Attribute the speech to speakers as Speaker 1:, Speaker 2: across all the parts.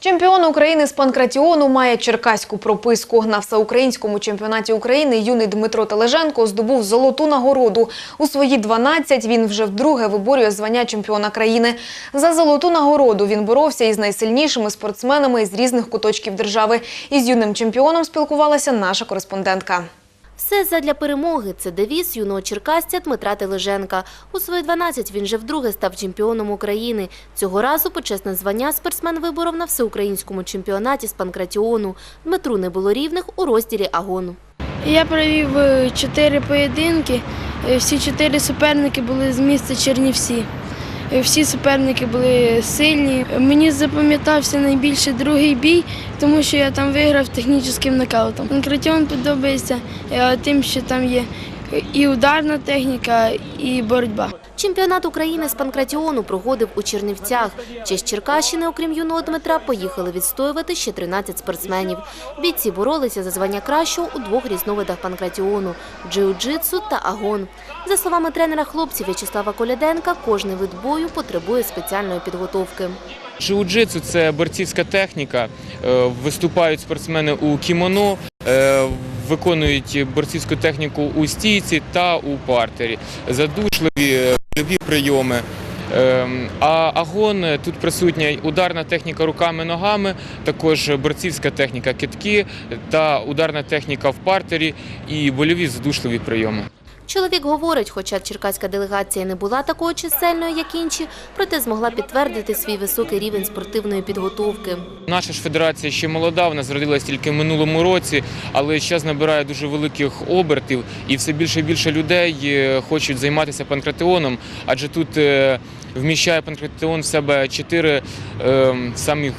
Speaker 1: Чемпіон України з панкратіону має черкаську прописку. На всеукраїнському чемпіонаті України юний Дмитро Тележенко здобув золоту нагороду. У свої 12 він вже вдруге виборює звання чемпіона країни. За золоту нагороду він боровся із найсильнішими спортсменами із різних куточків держави. Із юним чемпіоном спілкувалася наша кореспондентка.
Speaker 2: Все задля перемоги – це девіз юного черкасця Дмитра Тележенка. У свої 12 він вже вдруге став чемпіоном України. Цього разу почесне звання спортсмен виборов на всеукраїнському чемпіонаті з панкратіону. Дмитру не було рівних у розділі агону.
Speaker 3: Я провів е, чотири поєдинки. Е, Всі чотири суперники були з міста Чернівці. Всі суперники були сильні. Мені запам'ятався найбільше другий бій, тому що я там виграв технічним нокаутом. Конкретіон подобається е, тим, що там є і ударна техніка, і боротьба.
Speaker 2: Чемпіонат України з панкратіону проходив у Чернівцях. В Честь Черкащини, окрім юного Дмитра, поїхали відстоювати ще 13 спортсменів. Бійці боролися за звання кращого у двох різновидах панкратіону – джиу-джитсу та агон. За словами тренера хлопців В'ячеслава Коляденка, кожний вид бою потребує спеціальної підготовки.
Speaker 4: Джиу-джитсу – це борцівська техніка. Е, Виступають спортсмени у кімоно, е, виконують борцівську техніку у стійці та у партері. Задушливі е, больові прийоми. Е, А агон е, тут присутня ударна техніка руками-ногами, також борцівська техніка китки та ударна техніка в партері і больові задушливі прийоми.
Speaker 2: Чоловік говорить, хоча черкаська делегація не була такою чисельною, як інші, проте змогла підтвердити свій високий рівень спортивної підготовки.
Speaker 4: Наша ж федерація ще молода, вона зродилась тільки в минулому році, але зараз набирає дуже великих обертів, і все більше і більше людей е, хочуть займатися панкратеоном, адже тут е, вміщає панкратеон в себе чотири е, самих.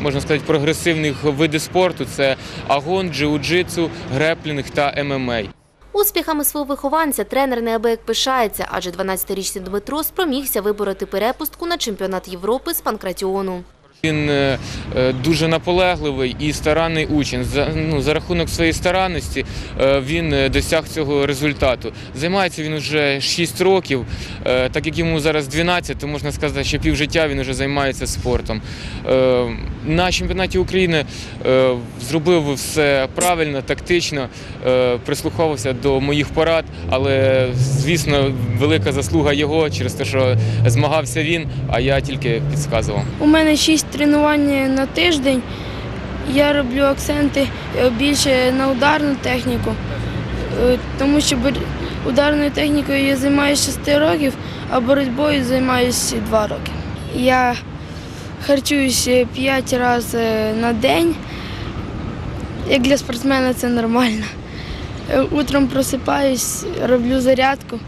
Speaker 4: Можна сказати, прогресивних види спорту це агон, джиу-джитсу, греплінг та ММА.
Speaker 2: Успіхами свого вихованця тренер неабияк пишається, адже 12-річний Дмитро спромігся вибороти перепустку на чемпіонат Європи з панкратіону.
Speaker 4: Він е, е, дуже наполегливий і старанний учень. За ну, за рахунок своєї старанності е, він досяг цього результату. Займається він вже 6 років, так як йому зараз 12, то можна сказати, що півжиття він вже займається спортом. На чемпіонаті України зробив все правильно, тактично, прислухався до моїх порад, але звісно, велика заслуга його через те, що змагався він, а я тільки підсказував.
Speaker 3: У мене 6 тренування на тиждень. Я роблю акценти е, більше на ударну техніку, е, тому що ударною технікою я займаюся 6 років, а боротьбою займаюся 2 роки. Я харчуюся 5 разів е, на день. Як для спортсмена це нормально. Утром просипаюсь, роблю зарядку,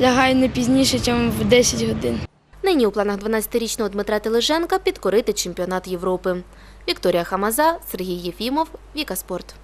Speaker 3: лягаю не пізніше, ніж в 10 годин.
Speaker 2: Нині у планах 12-річного Дмитра Тележенка підкорити чемпіонат Європи. Вікторія Хамаза, Сергій Єфімов, Віка Спорт.